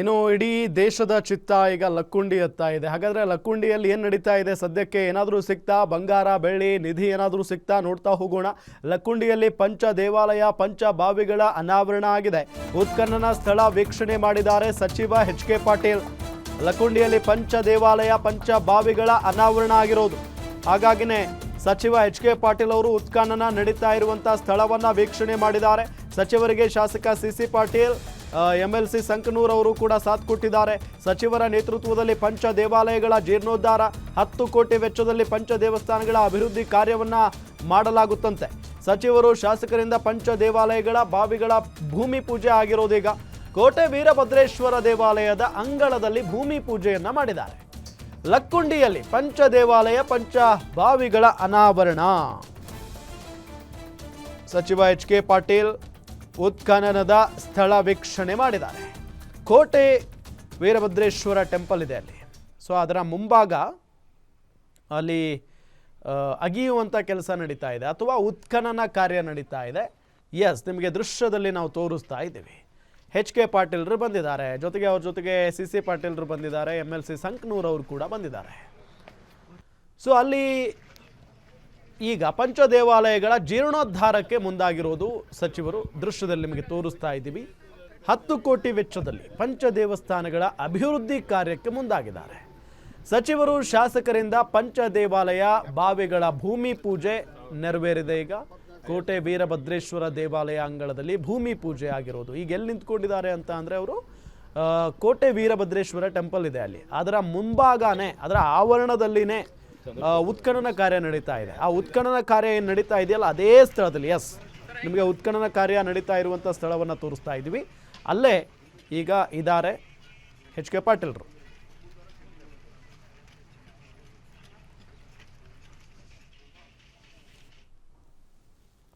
ಇನ್ನು ಇಡೀ ದೇಶದ ಚಿತ್ತ ಈಗ ಲಕ್ಕುಂಡಿ ಎತ್ತಾ ಇದೆ. ಹಾಗಾದ್ರೆ ಲಕ್ಕುಂಡಿಯಲ್ಲಿ ಏನು ನಡೀತಾ ಇದೆ? ಸದ್ಯಕ್ಕೆ ಏನಾದರೂ ಸಿಗ್ತಾ ಬಂಗಾರ, ಬೆಳ್ಳಿ, ನಿಧಿ ಏನಾದರೂ ಸಿಗ್ತಾ ನೋಡ್ತಾ ಹೋಗೋಣ. ಲಕ್ಕುಂಡಿಯಲ್ಲಿ ಪಂಚ ದೇವಾಲಯ, ಪಂಚ ಬಾವಿಗಳ ಅನಾವರಣ ಆಗಿದೆ. ಉತ್ಖನನ ಸ್ಥಳ ವೀಕ್ಷಣೆ ಮಾಡಿದ್ದಾರೆ ಸಚಿವ ಎಚ್ ಕೆ ಪಾಟೀಲ್. ಲಕ್ಕುಂಡಿಯಲ್ಲಿ ಪಂಚ ದೇವಾಲಯ, ಪಂಚ ಬಾವಿಗಳ ಅನಾವರಣ ಆಗಿರೋದು. ಹಾಗಾಗಿನೇ ಸಚಿವ ಎಚ್ ಕೆ ಪಾಟೀಲ್ ಅವರು ಉತ್ಖನನ ನಡೀತಾ ಇರುವಂತಹ ಸ್ಥಳವನ್ನ ವೀಕ್ಷಣೆ ಮಾಡಿದ್ದಾರೆ. ಸಚಿವರಿಗೆ ಶಾಸಕ C C Patil M L C Sankanur ಅವರು ಕೂಡ ಸಾಥ್ ಕೊಟ್ಟಿದ್ದಾರೆ. ಸಚಿವರ ನೇತೃತ್ವದಲ್ಲಿ ಪಂಚ ದೇವಾಲಯಗಳ ಜೀರ್ಣೋದ್ಧಾರ, ಹತ್ತು ಕೋಟಿ ವೆಚ್ಚದಲ್ಲಿ ಪಂಚ ದೇವಸ್ಥಾನಗಳ ಅಭಿವೃದ್ಧಿ ಕಾರ್ಯವನ್ನ ಮಾಡಲಾಗುತ್ತಂತೆ. ಸಚಿವರು ಶಾಸಕರಿಂದ ಪಂಚ ದೇವಾಲಯಗಳ ಬಾವಿಗಳ ಭೂಮಿ ಪೂಜೆ ಆಗಿರೋದೀಗ. ಕೋಟೆ ವೀರಭದ್ರೇಶ್ವರ ದೇವಾಲಯದ ಅಂಗಳದಲ್ಲಿ ಭೂಮಿ ಪೂಜೆಯನ್ನು ಮಾಡಿದ್ದಾರೆ. ಲಕ್ಕುಂಡಿಯಲ್ಲಿ ಪಂಚ ದೇವಾಲಯ, ಪಂಚ ಬಾವಿಗಳ ಅನಾವರಣ. ಸಚಿವ ಎಚ್ ಕೆ ಪಾಟೀಲ್ ಉತ್ಖನನದ ಸ್ಥಳ ವೀಕ್ಷಣೆ ಮಾಡಿದ್ದಾರೆ. ಕೋಟೆ ವೀರಭದ್ರೇಶ್ವರ ಟೆಂಪಲ್ ಇದೆ ಅಲ್ಲಿ. ಸೊ ಅದರ ಮುಂಭಾಗ ಅಲ್ಲಿ ಅಗಿಯುವಂಥ ಕೆಲಸ ನಡೀತಾ ಇದೆ ಅಥವಾ ಉತ್ಖನನ ಕಾರ್ಯ ನಡೀತಾ ಇದೆ. ಎಸ್ ನಿಮಗೆ ದೃಶ್ಯದಲ್ಲಿ ನಾವು ತೋರಿಸ್ತಾ ಇದ್ದೀವಿ. ಎಚ್ ಕೆ ಪಾಟೀಲ್ರು ಬಂದಿದ್ದಾರೆ. ಜೊತೆಗೆ ಅವ್ರ ಜೊತೆಗೆ ಸಿ ಸಿ ಪಾಟೀಲ್ರು ಬಂದಿದ್ದಾರೆ. ಎಂ ಎಲ್ ಸಿ ಸಂಕನೂರ್ ಅವರು ಕೂಡ ಬಂದಿದ್ದಾರೆ. ಸೊ ಅಲ್ಲಿ ಈಗ ಪಂಚ ದೇವಾಲಯಗಳ ಜೀರ್ಣೋದ್ಧಾರಕ್ಕೆ ಮುಂದಾಗಿರೋದು ಸಚಿವರು ದೃಶ್ಯದಲ್ಲಿ ನಿಮಗೆ ತೋರಿಸ್ತಾ ಇದ್ದೀವಿ. ಹತ್ತು ಕೋಟಿ ವೆಚ್ಚದಲ್ಲಿ ಪಂಚ ದೇವಸ್ಥಾನಗಳ ಅಭಿವೃದ್ಧಿ ಕಾರ್ಯಕ್ಕೆ ಮುಂದಾಗಿದ್ದಾರೆ. ಸಚಿವರು ಶಾಸಕರಿಂದ ಪಂಚ ದೇವಾಲಯ ಬಾವಿಗಳ ಭೂಮಿ ಪೂಜೆ ನೆರವೇರಿದೆ ಈಗ. ಕೋಟೆ ವೀರಭದ್ರೇಶ್ವರ ದೇವಾಲಯ ಅಂಗಳದಲ್ಲಿ ಭೂಮಿ ಪೂಜೆ ಆಗಿರೋದು. ಈಗ ಎಲ್ಲಿ ನಿಂತ್ಕೊಂಡಿದ್ದಾರೆ ಅಂತ ಅಂದರೆ ಅವರು ಕೋಟೆ ವೀರಭದ್ರೇಶ್ವರ ಟೆಂಪಲ್ ಇದೆ ಅಲ್ಲಿ. ಅದರ ಮುಂಭಾಗನೇ, ಅದರ ಆವರಣದಲ್ಲಿನೇ ಉತ್ಖನನ ಕಾರ್ಯ ನಡೀತಾ ಇದೆ. ಆ ಉತ್ಖನನ ಕಾರ್ಯ ಏನು ನಡೀತಾ ಇದೆಯಲ್ಲ, ಅದೇ ಸ್ಥಳದಲ್ಲಿ ಎಸ್ ನಿಮಗೆ ಉತ್ಖನನ ಕಾರ್ಯ ನಡೀತಾ ಇರುವಂಥ ಸ್ಥಳವನ್ನು ತೋರಿಸ್ತಾ ಇದ್ದೀವಿ. ಅಲ್ಲೇ ಈಗ ಇದ್ದಾರೆ ಎಚ್ ಕೆ ಪಾಟೀಲ್ರು